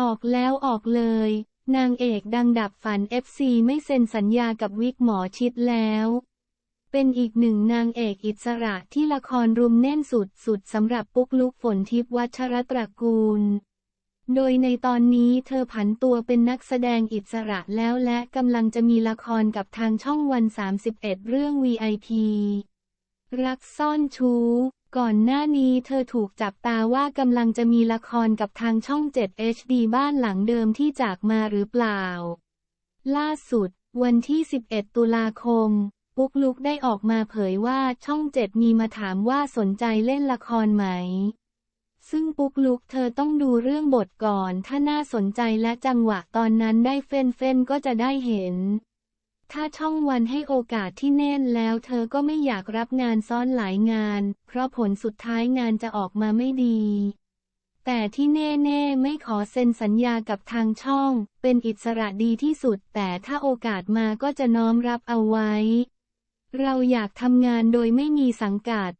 ออกแล้วออกเลย นางเอกดังดับฝัน FC ไม่เซ็นสัญญากับวิกหมอชิดแล้ว เป็นอีกหนึ่งนางเอกอิสระที่ละครรุมแน่นสุดๆสำหรับปุ๊กลุกฝนทิพวัชรตระกูล โดยในตอนนี้เธอผันตัวเป็นนักแสดงอิสระแล้วและกำลังจะมีละครกับทางช่องวัน 31 เรื่อง VIP รักซ่อนชู้ ก่อนหน้านี้เธอถูกจับตาว่ากำลังจะมีละครกับทางช่อง 7 HD บ้านหลังเดิมที่จากมาหรือเปล่า ล่าสุด วันที่ 11 ตุลาคม ปุ๊กลุกได้ออกมาเผยว่าช่อง 7 มีมาถามว่าสนใจเล่นละครไหม ซึ่งปุ๊กลุกเธอต้องดูเรื่องบทก่อน ถ้าน่าสนใจและจังหวะตอนนั้นได้เฟ้นเฟ้นก็จะได้เห็น ถ้าช่องวันให้โอกาสที่แน่นแล้วเธอก็ไม่อยากรับงานซ้อนหลายงาน เพราะผลสุดท้ายงานจะออกมาไม่ดี แต่ที่แน่ๆไม่ขอเซ็นสัญญากับทางช่อง เป็นอิสระดีที่สุด แต่ถ้าโอกาสมาก็จะน้อมรับเอาไว้ เราอยากทำงานโดยไม่มีสังกัด